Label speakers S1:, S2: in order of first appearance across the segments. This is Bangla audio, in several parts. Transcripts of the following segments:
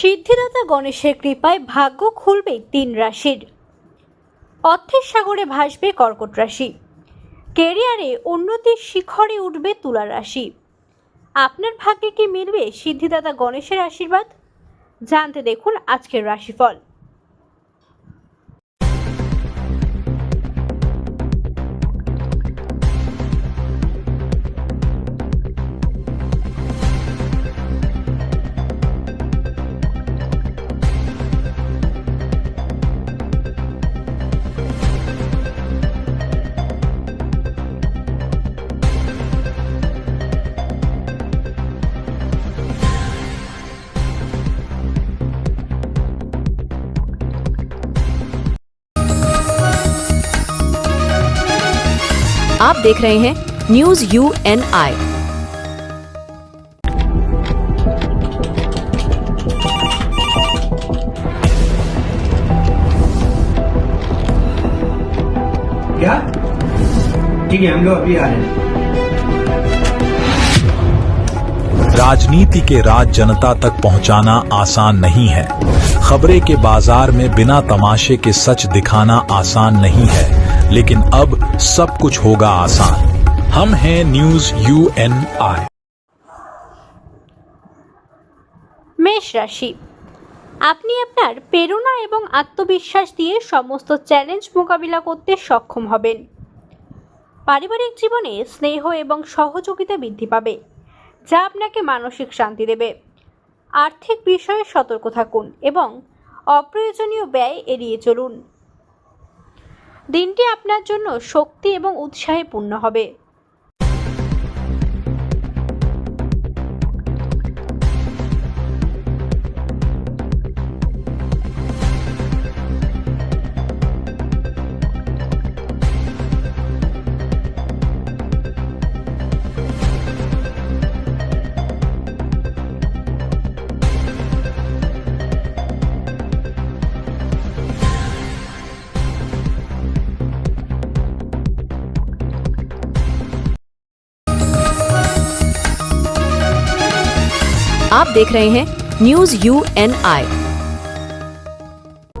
S1: সিদ্ধিদাতা গণেশের কৃপায় ভাগ্য খুলবে তিন রাশির। অর্থের সাগরে ভাসবে কর্কট রাশি। কেরিয়ারে উন্নতির শিখরে উঠবে তুলা রাশি। আপনার ভাগ্যে কি মিলবে সিদ্ধিদাতা গণেশের আশীর্বাদ? জানতে দেখুন আজকের রাশিফল।
S2: आप देख रहे हैं न्यूज़ यू एन आई
S3: क्या? ठीक है हम लोग अभी आ रहे हैं।
S4: राजनीति के राज जनता तक पहुंचाना आसान नहीं है। खबरें के बाज़ार में बिना तमाशे के सच दिखाना आसान नहीं है। लेकिन अब सब कुछ होगा आसान हम हैं न्यूज यू एन आई
S1: মেষ রাশি আপনি আপনার প্রেরণা এবং আত্মবিশ্বাস দিয়ে সমস্ত চ্যালেঞ্জ মোকাবিলা করতে সক্ষম হবেন পারিবারিক জীবনে স্নেহ এবং সহযোগিতা বৃদ্ধি পাবে যা আপনাকে মানসিক শান্তি দেবে আর্থিক বিষয়ে সতর্ক থাকুন এবং অপ্রয়োজনীয় ব্যয় এড়িয়ে চলুন দিনটি আপনার জন্য শক্তি এবং উৎসাহে পূর্ণ হবে।
S2: आप देख रहे हैं news U N I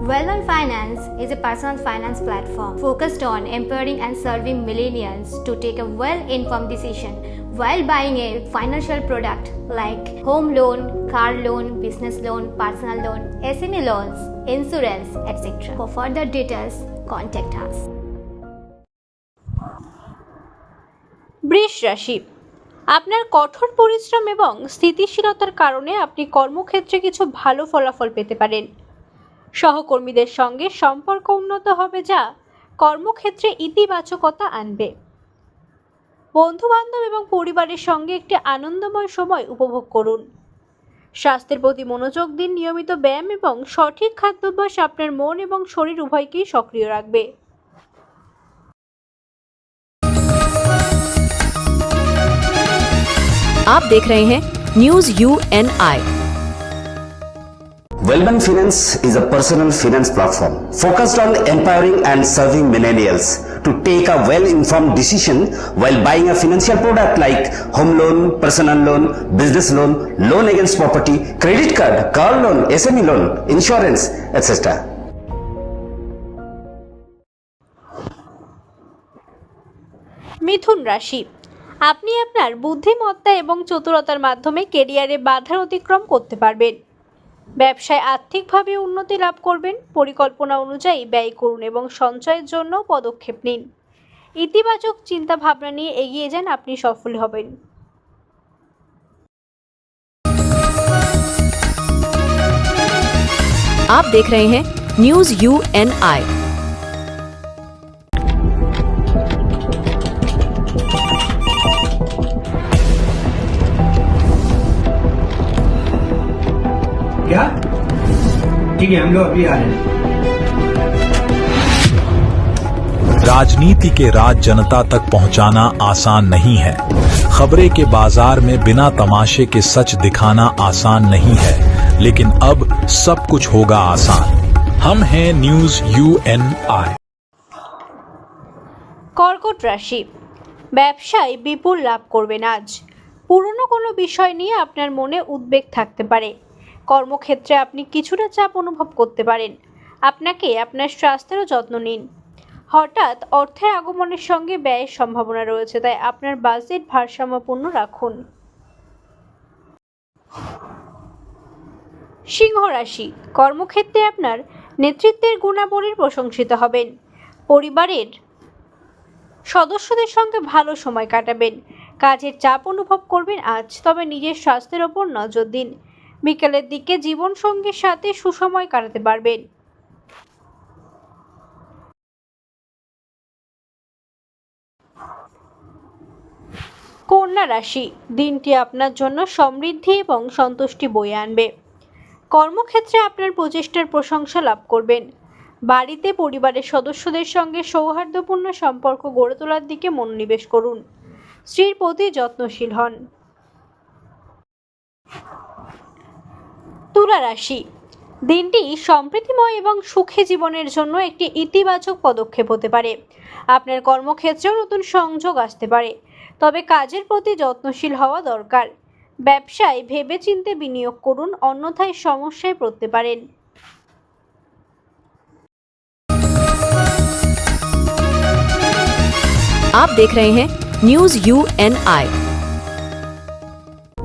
S5: Wellon Finance is a personal finance platform focused on empowering and serving millennials to take a well-informed decision while buying a financial product like home loan, car loan, business loan, personal loan, SME loans, insurance, etc. For further details, contact us.
S1: वृष राशि আপনার কঠোর পরিশ্রম এবং স্থিতিশীলতার কারণে আপনি কর্মক্ষেত্রে কিছু ভালো ফলাফল পেতে পারেন। সহকর্মীদের সঙ্গে সম্পর্ক উন্নত হবে যা কর্মক্ষেত্রে ইতিবাচকতা আনবে। বন্ধুবান্ধব এবং পরিবারের সঙ্গে একটি আনন্দময় সময় উপভোগ করুন। স্বাস্থ্যের প্রতি মনোযোগ দিন নিয়মিত ব্যায়াম এবং সঠিক খাদ্যাভ্যাস আপনার মন এবং শরীর উভয়কেই সক্রিয় রাখবে।
S2: आप देख रहे हैं news U N I
S6: Wellon finance is a personal finance platform focused on empowering and serving millennials to take a well informed decision well buying a financial product like home loan personal loan business loan loan against property credit card car loan S M E loan insurance etcetera
S1: मिथुन राशि। আপনি আপনার বুদ্ধিমত্তা এবং চতুরতার মাধ্যমে কেরিয়ারে বাধার অতিক্রম করতে পারবেন ব্যবসায় আর্থিকভাবে উন্নতি লাভ করবেন পরিকল্পনা অনুযায়ী ব্যয় করুন এবং সঞ্চয়ের জন্য পদক্ষেপ নিন ইতিবাচক চিন্তা ভাবনা নিয়ে এগিয়ে যান আপনি সফল হবেন
S2: आप देख रहे हैं न्यूज यू एन आई
S3: क्या ठीक है हम लोग अभी आ रहे हैं
S4: राजनीति के राज जनता तक पहुंचाना आसान नहीं है खबरें के बाजार में बिना तमाशे के सच दिखाना आसान नहीं है लेकिन अब सब कुछ होगा आसान हम हैं न्यूज यू एन आई
S1: কর্কট রাশি ব্যবসায় বিপুল লাভ করবেন আজ পুরনো কোনো বিষয় নিয়ে আপনার মনে উদ্বেগ থাকতে পারে কর্মক্ষেত্রে আপনি কিছুটা চাপ অনুভব করতে পারেন। আপনাকে আপনার স্বাস্থ্যেরও যত্ন নিন। হঠাৎ অর্থের আগমনের সঙ্গে ব্যয়ের সম্ভাবনা রয়েছে, তাই আপনার বাজেট ভারসাম্যপূর্ণ রাখুন। সিংহ রাশি। কর্মক্ষেত্রে আপনার নেতৃত্বের গুণাবলীর প্রশংসিত হবেন। পরিবারের সদস্যদের সঙ্গে ভালো সময় কাটাবেন। কাজের চাপ অনুভব করবেন আজ, তবে নিজের স্বাস্থ্যের ওপর নজর দিন। বিকেলের দিকে জীবনসঙ্গীর সাথে সুসময় কাটাতে পারবেন। কন্যা রাশি, দিনটি আপনার জন্য সমৃদ্ধি এবং সন্তুষ্টি বয়ে আনবে। কর্মক্ষেত্রে আপনার প্রচেষ্টার প্রশংসা লাভ করবেন। বাড়িতে পরিবারের সদস্যদের সঙ্গে সৌহার্দ্যপূর্ণ সম্পর্ক গড়ে তোলার দিকে মনোনিবেশ করুন। স্ত্রীর প্রতি যত্নশীল হন। তুলা রাশি দিনটি সম্প্রীতিময় এবং সুখী জীবনের জন্য একটি ইতিবাচক পদক্ষেপ হতে পারে আপনার কর্মক্ষেত্রেও নতুন সংযোগ আসতে পারে তবে কাজের প্রতি যত্নশীল হওয়া দরকার ব্যবসায় ভেবেচিন্তে বিনিয়োগ করুন অন্যথায় সমস্যায় পড়তে পারেন
S2: आप देख रहे हैं न्यूज यू एन आई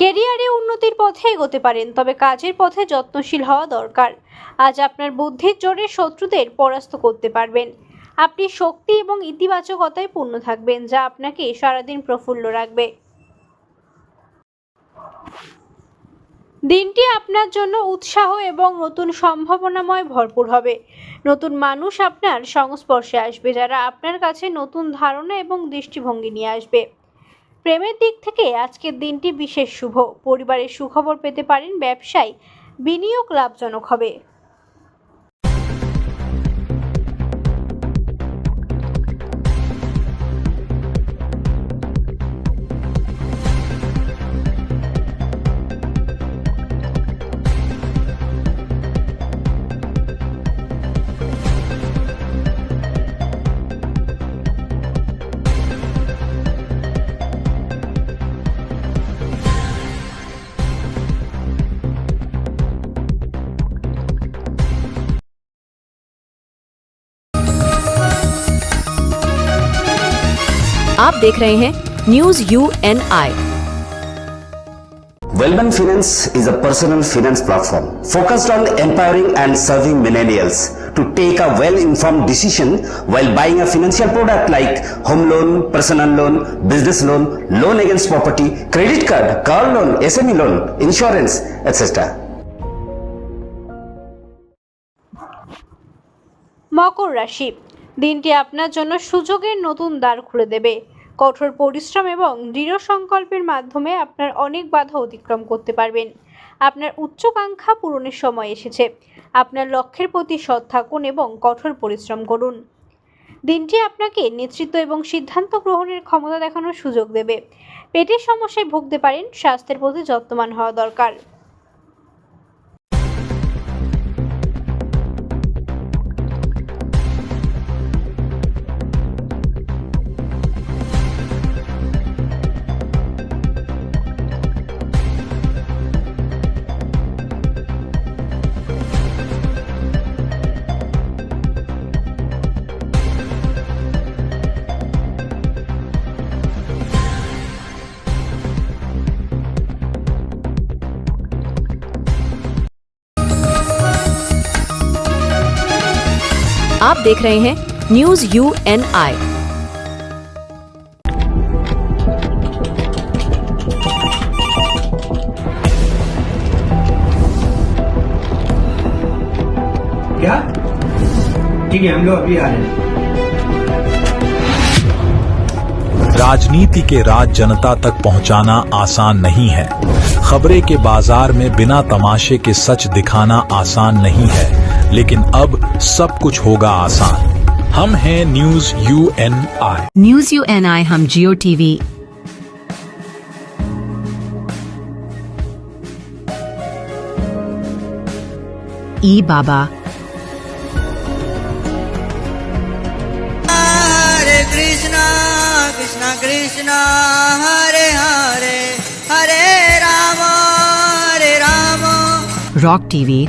S1: কেরিয়ারে উন্নতির পথে এগোতে পারেন, তবে কাজের পথে যত্নশীল হওয়া দরকার। আজ আপনার বুদ্ধির জোরে শত্রুদের পরাস্ত করতে পারবেন। আপনি শক্তি এবং ইতিবাচকতায় পূর্ণ থাকবেন, যা আপনাকে সারাদিন প্রফুল্ল রাখবে। দিনটি আপনার জন্য উৎসাহ এবং নতুন সম্ভাবনাময় ভরপুর হবে। নতুন মানুষ আপনার সংস্পর্শে আসবে, যারা আপনার কাছে নতুন ধারণা এবং দৃষ্টিভঙ্গি নিয়ে আসবে। প্রেমের দিক থেকে আজকের দিনটি বিশেষ শুভ। পরিবারের সুখবর পেতে পারেন ব্যবসায়, বিনিয়োগ লাভজনক হবে।
S2: आप देख रहे हैं news U N I
S6: Wellman Finance is a personal finance platform focused on empowering and serving millennials to take a well-informed decision while buying a financial product like home loan, personal loan, business loan, loan against property, credit card, car loan, SME loan, insurance, etc.
S1: মকর রাশি দিনটি আপনার জন্য সুযোগের নতুন দ্বার খুলে দেবে কঠোর পরিশ্রম এবং দৃঢ় সংকল্পের মাধ্যমে আপনার অনেক বাধা অতিক্রম করতে পারবেন। আপনার উচ্চাকাঙ্ক্ষা পূরণের সময় এসেছে। আপনার লক্ষ্যের প্রতি সৎ থাকুন এবং কঠোর পরিশ্রম করুন। দিনটি আপনাকে নেতৃত্ব এবং সিদ্ধান্ত গ্রহণের ক্ষমতা দেখানোর সুযোগ দেবে। পেটের সমস্যায় ভুগতে পারেন, স্বাস্থ্যের প্রতি যত্নবান হওয়া দরকার।
S2: आप देख रहे हैं न्यूज़ यू एन आई
S3: क्या? ठीक है हम लोग अभी आ रहे हैं।
S4: राजनीति के राज जनता तक पहुंचाना आसान नहीं है। खबरें के बाज़ार में बिना तमाशे के सच दिखाना आसान नहीं है। लेकिन अब सब कुछ होगा आसान। हम हैं news U N I
S2: news U N I हम जियो टीवी। ई बाबा।
S7: कृष्ण कृष्ण कृष्ण हरे हरे हरे राम राम।
S2: Rock TV.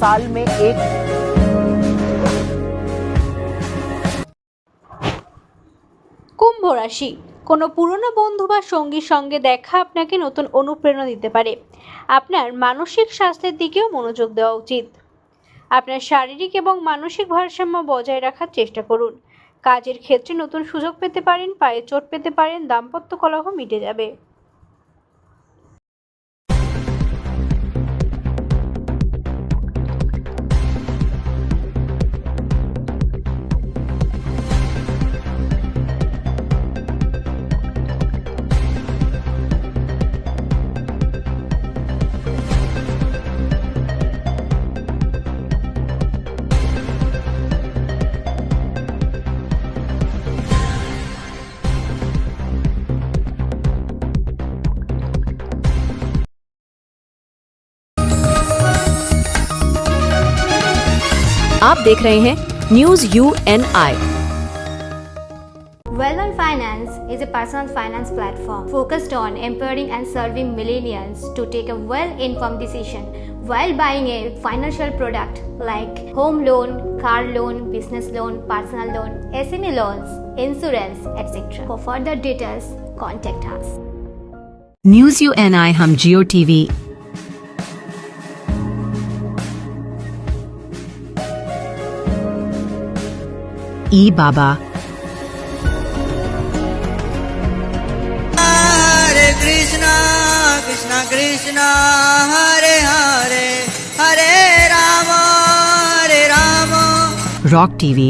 S8: साल में एक
S1: কুম্ভ রাশি কোনো পুরনো বন্ধু বা সঙ্গীর সঙ্গে দেখা আপনাকে নতুন অনুপ্রেরণা দিতে পারে আপনার মানসিক স্বাস্থ্যের দিকেও মনোযোগ দেওয়া উচিত আপনার শারীরিক এবং মানসিক ভারসাম্য বজায় রাখার চেষ্টা করুন কাজের ক্ষেত্রে নতুন সুযোগ পেতে পারেন পায়ে চোট পেতে পারেন দাম্পত্য কলহ মিটে যাবে
S2: देख रहे हैं news U N I
S5: well on finance is a personal finance platform focused on empowering and serving millennials to take a well inform decision well buying a financial product like home loan car loan business loan personal loan S M A loan insurance etcetera for further details contact
S2: news U N I हम जियो टीवी ई बाबा।
S7: हरे कृष्णा कृष्णा कृष्णा हरे हरे हरे राम हरे राम।
S2: रॉक टीवी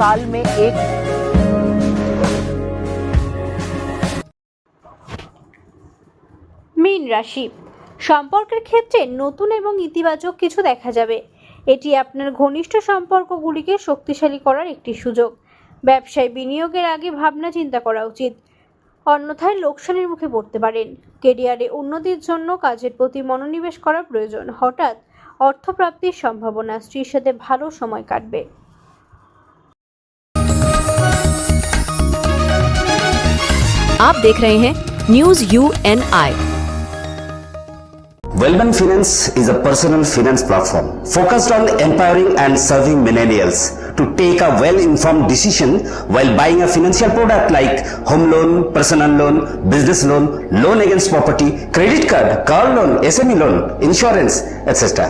S8: साल में एक
S1: মীন রাশি সম্পর্কের ক্ষেত্রে নতুন এবং ইতিবাচক কিছু দেখা যাবে এটি আপনার ঘনিষ্ঠ সম্পর্কগুলিকে শক্তিশালী করার একটি সুযোগ ব্যবসায় বিনিয়োগের আগে ভাবনা চিন্তা করা উচিত অন্যথায় লোকসানের মুখে পড়তে পারেন কেরিয়ারে উন্নতির জন্য কাজের প্রতি মনোনিবেশ করা প্রয়োজন হঠাৎ অর্থপ্রাপ্তির সম্ভাবনা স্ত্রীর সাথে ভালো সময় কাটবে
S2: आप देख रहे हैं news U N I
S6: Wellon finance is a personal finance platform focused on empowering and serving millennials to take a well informed decision well buying a financial product like home loan personal loan business loan loan against property credit card car loan S M E loan insurance etcetera